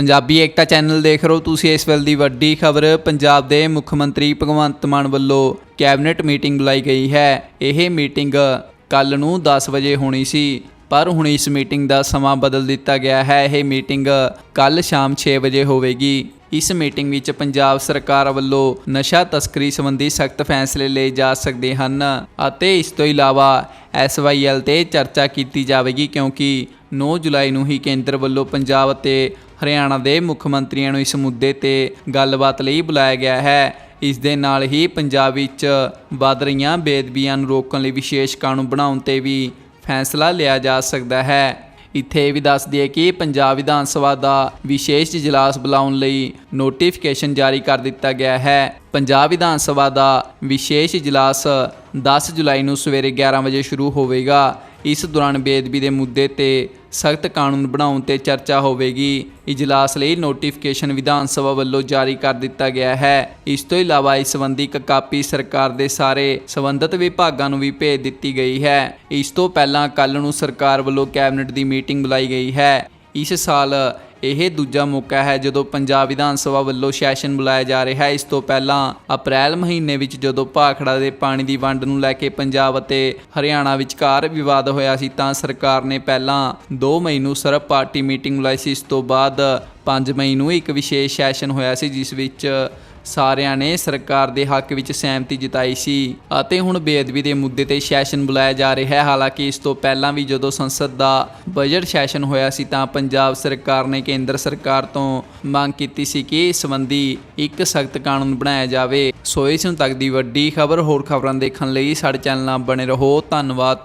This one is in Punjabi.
ਪੰਜਾਬੀ ਏਕਤਾ ਚੈਨਲ ਦੇਖ ਰਹੇ ਹੋ ਤੁਸੀਂ ਇਸ ਵੇਲੇ ਦੀ ਵੱਡੀ ਖਬਰ, ਪੰਜਾਬ ਦੇ ਮੁੱਖ ਮੰਤਰੀ ਭਗਵੰਤ ਮਾਨ ਵੱਲੋਂ ਕੈਬਨਿਟ ਮੀਟਿੰਗ ਬੁਲਾਈ ਗਈ ਹੈ। ਇਹ ਮੀਟਿੰਗ ਕੱਲ ਨੂੰ 10 ਵਜੇ ਹੋਣੀ ਸੀ, ਪਰ ਹੁਣ ਇਸ ਮੀਟਿੰਗ ਦਾ ਸਮਾਂ ਬਦਲ ਦਿੱਤਾ ਗਿਆ ਹੈ। ਇਹ ਮੀਟਿੰਗ ਕੱਲ ਸ਼ਾਮ 6 ਵਜੇ ਹੋਵੇਗੀ। ਇਸ ਮੀਟਿੰਗ ਵਿੱਚ ਪੰਜਾਬ ਸਰਕਾਰ ਵੱਲੋਂ ਨਸ਼ਾ ਤਸਕਰੀ ਸੰਬੰਧੀ ਸਖਤ ਫੈਸਲੇ ਲਏ ਜਾ ਸਕਦੇ ਹਨ ਅਤੇ ਇਸ ਤੋਂ ਇਲਾਵਾ ਐਸਵਾਈਐਲ ਤੇ ਚਰਚਾ ਕੀਤੀ ਜਾਵੇਗੀ, ਕਿਉਂਕਿ 9 ਜੁਲਾਈ ਨੂੰ ਹੀ ਕੇਂਦਰ ਵੱਲੋਂ ਪੰਜਾਬ ਅਤੇ ਹਰਿਆਣਾ ਦੇ ਮੁੱਖ ਮੰਤਰੀਆਂ ਨੂੰ ਇਸ ਮੁੱਦੇ ਤੇ ਗੱਲਬਾਤ ਲਈ ਬੁਲਾਇਆ ਗਿਆ ਹੈ। ਇਸ ਦੇ ਨਾਲ ਹੀ ਪੰਜਾਬ ਵਿੱਚ ਵੱਧ ਰਹੀਆਂ ਬੇਦਬੀਆਂ ਨੂੰ ਰੋਕਣ ਲਈ ਵਿਸ਼ੇਸ਼ ਕਾਨੂੰਨ ਬਣਾਉਣ ਤੇ ਵੀ ਫੈਸਲਾ ਲਿਆ ਜਾ ਸਕਦਾ ਹੈ। ਇੱਥੇ ਇਹ ਵੀ ਦੱਸ ਦਈਏ ਕਿ ਪੰਜਾਬ ਵਿਧਾਨ ਸਭਾ ਦਾ ਵਿਸ਼ੇਸ਼ ਇਜਲਾਸ ਬੁਲਾਉਣ ਲਈ ਨੋਟੀਫਿਕੇਸ਼ਨ ਜਾਰੀ ਕਰ ਦਿੱਤਾ ਗਿਆ ਹੈ। ਪੰਜਾਬ ਵਿਧਾਨ ਸਭਾ ਦਾ ਵਿਸ਼ੇਸ਼ ਇਜਲਾਸ 10 ਜੁਲਾਈ ਨੂੰ ਸਵੇਰੇ 11 ਵਜੇ ਸ਼ੁਰੂ ਹੋਵੇਗਾ। ਇਸ ਦੌਰਾਨ ਬੇਅਦਬੀ ਦੇ ਮੁੱਦੇ ਤੇ ਸਖਤ ਕਾਨੂੰਨ ਬਣਾਉਣ ਤੇ ਚਰਚਾ ਹੋਵੇਗੀ। ਇਜਲਾਸ ਲਈ ਨੋਟੀਫਿਕੇਸ਼ਨ ਵਿਧਾਨ ਸਭਾ ਵੱਲੋਂ ਜਾਰੀ ਕਰ ਦਿੱਤਾ ਗਿਆ ਹੈ। ਇਸ ਤੋਂ ਇਲਾਵਾ ਇਸ ਸੰਬੰਧੀ ਇੱਕ ਕਾਪੀ ਸਰਕਾਰ ਦੇ ਸਾਰੇ ਸੰਬੰਧਿਤ ਵਿਭਾਗਾਂ ਨੂੰ ਵੀ ਭੇਜ ਦਿੱਤੀ ਗਈ ਹੈ। ਇਸ ਤੋਂ ਪਹਿਲਾਂ ਕੱਲ ਨੂੰ ਸਰਕਾਰ ਵੱਲੋਂ ਕੈਬਨਿਟ ਦੀ ਮੀਟਿੰਗ ਬੁਲਾਈ ਗਈ ਹੈ। ਇਸ ਸਾਲ ਇਹ ਦੂਜਾ ਮੌਕਾ ਹੈ ਜਦੋਂ ਪੰਜਾਬ ਵਿਧਾਨ ਸਭਾ ਵੱਲੋਂ ਸੈਸ਼ਨ ਬੁਲਾਇਆ ਜਾ ਰਿਹਾ ਹੈ। ਇਸ ਤੋਂ ਪਹਿਲਾਂ ਅਪ੍ਰੈਲ ਮਹੀਨੇ ਵਿੱਚ ਜਦੋਂ ਭਾਖੜਾ ਦੇ ਪਾਣੀ ਦੀ ਵੰਡ ਨੂੰ ਲੈ ਕੇ ਪੰਜਾਬ ਅਤੇ ਹਰਿਆਣਾ ਵਿਚਕਾਰ ਵਿਵਾਦ ਹੋਇਆ ਸੀ ਤਾਂ ਸਰਕਾਰ ਨੇ ਪਹਿਲਾਂ 2 ਮਈ ਨੂੰ ਸਰਬ ਪਾਰਟੀ ਮੀਟਿੰਗ ਬੁਲਾਈ ਸੀ। ਇਸ ਤੋਂ ਬਾਅਦ 5 ਮਈ ਨੂੰ ਇੱਕ ਵਿਸ਼ੇਸ਼ ਸੈਸ਼ਨ ਹੋਇਆ ਸੀ, ਜਿਸ ਵਿੱਚ ਸਾਰਿਆਂ ਨੇ ਸਰਕਾਰ ਦੇ ਹੱਕ ਵਿੱਚ ਸਹਿਮਤੀ ਜਤਾਈ ਸੀ ਅਤੇ ਹੁਣ ਬੇਅਦਬੀ ਦੇ ਮੁੱਦੇ ਤੇ ਸੈਸ਼ਨ ਬੁਲਾਇਆ ਜਾ ਰਿਹਾ ਹੈ। ਹਾਲਾਂਕਿ ਇਸ ਤੋਂ ਪਹਿਲਾਂ ਵੀ ਜਦੋਂ ਸੰਸਦ ਦਾ ਬਜਟ ਸੈਸ਼ਨ ਹੋਇਆ ਸੀ ਤਾਂ ਪੰਜਾਬ ਸਰਕਾਰ ਨੇ ਕੇਂਦਰ ਸਰਕਾਰ ਤੋਂ ਮੰਗ ਕੀਤੀ ਸੀ ਕਿ ਇਸ ਸੰਬੰਧੀ ਇੱਕ ਸਖਤ ਕਾਨੂੰਨ ਬਣਾਇਆ ਜਾਵੇ। ਸੋ ਇਸ ਨੂੰ ਤੱਕ ਦੀ ਵੱਡੀ ਖਬਰ ਹੋਰ ਖਬਰਾਂ ਦੇਖਣ ਲਈ ਸਾਡੇ ਚੈਨਲ ਨਾਲ ਬਣੇ ਰਹੋ। ਧੰਨਵਾਦ।